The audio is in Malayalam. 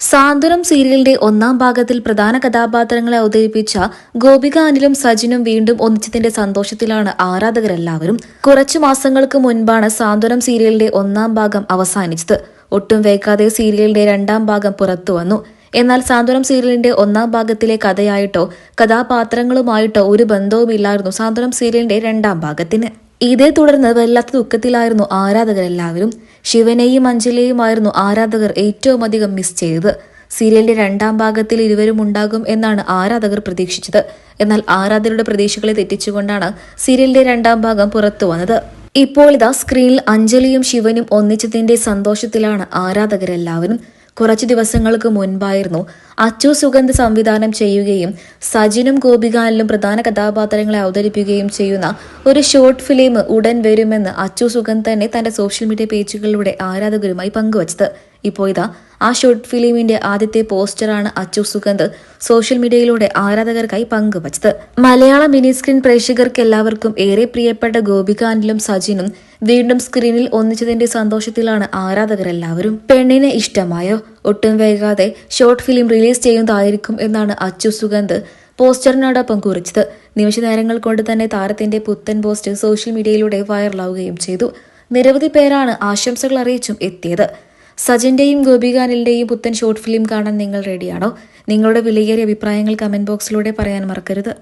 സാന്ത്വനം സീരിയലിന്റെ ഒന്നാം ഭാഗത്തിൽ പ്രധാന കഥാപാത്രങ്ങളെ അവതരിപ്പിച്ച ഗോപിക അനിലും സജിനും വീണ്ടും ഒന്നിച്ചതിന്റെ സന്തോഷത്തിലാണ് ആരാധകരെല്ലാവരും. കുറച്ചു മാസങ്ങൾക്ക് മുൻപാണ് സാന്ത്വനം സീരിയലിന്റെ ഒന്നാം ഭാഗം അവസാനിച്ചത്. ഒട്ടും വൈകാതെ സീരിയലിന്റെ രണ്ടാം ഭാഗം പുറത്തു വന്നു. എന്നാൽ സാന്ത്വനം സീരിയലിന്റെ ഒന്നാം ഭാഗത്തിലെ കഥയായിട്ടോ കഥാപാത്രങ്ങളുമായിട്ടോ ഒരു ബന്ധവുമില്ലായിരുന്നു സാന്ത്വനം സീരിയലിന്റെ രണ്ടാം ഭാഗത്തിന്. ഇതേ തുടർന്ന് വല്ലാത്ത ദുഃഖത്തിലായിരുന്നു ആരാധകരെല്ലാവരും. ശിവനെയും അഞ്ജലിയുമായിരുന്നു ആരാധകർ ഏറ്റവും അധികം മിസ് ചെയ്തത്. സീരിയലിന്റെ രണ്ടാം ഭാഗത്തിൽ ഇരുവരും ഉണ്ടാകും എന്നാണ് ആരാധകർ പ്രതീക്ഷിച്ചത്. എന്നാൽ ആരാധകരുടെ പ്രതീക്ഷകളെ തെറ്റിച്ചുകൊണ്ടാണ് സീരിയലിന്റെ രണ്ടാം ഭാഗം പുറത്തു വന്നത്. ഇപ്പോൾ ഇതാ സ്ക്രീനിൽ അഞ്ജലിയും ശിവനും ഒന്നിച്ചതിന്റെ സന്തോഷത്തിലാണ് ആരാധകരെല്ലാവരും. കുറച്ചു ദിവസങ്ങൾക്ക് മുൻപായിരുന്നു അച്ചു സുഗന്ധ് സംവിധാനം ചെയ്യുകയും സജിനും ഗോപികാനിലും പ്രധാന കഥാപാത്രങ്ങളെ അവതരിപ്പിക്കുകയും ചെയ്യുന്ന ഒരു ഷോർട്ട് ഫിലിം ഉടൻ വരുമെന്ന് അച്ചു സുഗന്ധ് തന്നെ തന്റെ സോഷ്യൽ മീഡിയ പേജുകളിലൂടെ ആരാധകരുമായി പങ്കുവച്ചത്. ഇപ്പോൾ ഇതാ ആ ഷോർട്ട് ഫിലിമിന്റെ ആദ്യത്തെ പോസ്റ്ററാണ് അച്ചു സുഗന്ധ് സോഷ്യൽ മീഡിയയിലൂടെ ആരാധകർക്കായി പങ്കുവച്ചത്. മലയാള മിനി സ്ക്രീൻ പ്രേക്ഷകർക്ക് എല്ലാവർക്കും ഏറെ പ്രിയപ്പെട്ട ഗോപികാനിലും സജിനും വീണ്ടും സ്ക്രീനിൽ ഒന്നിച്ചതിന്റെ സന്തോഷത്തിലാണ് ആരാധകരെല്ലാവരും. പെണ്ണിനെ ഇഷ്ടമായോ? ഒട്ടും വൈകാതെ ഷോർട്ട് ഫിലിം റിലീസ് ചെയ്യുന്നതായിരിക്കും എന്നാണ് അച്ചു സുഗന്ധ് പോസ്റ്ററിനോടൊപ്പം കുറിച്ചത്. നിമിഷ നേരങ്ങൾ കൊണ്ട് തന്നെ താരത്തിന്റെ പുത്തൻ പോസ്റ്റ് സോഷ്യൽ മീഡിയയിലൂടെ വൈറലാവുകയും ചെയ്തു. നിരവധി പേരാണ് ആശംസകൾ അറിയിച്ചും എത്തിയത്. സജിന്റെയും ഗോപികാനിലിന്റെയും പുത്തൻ ഷോർട്ട് ഫിലിം കാണാൻ നിങ്ങൾ റെഡിയാണോ നിങ്ങളുടെ വിലയേറിയ അഭിപ്രായങ്ങൾ കമന്റ് ബോക്സിലൂടെ പറയാൻ മറക്കരുത്.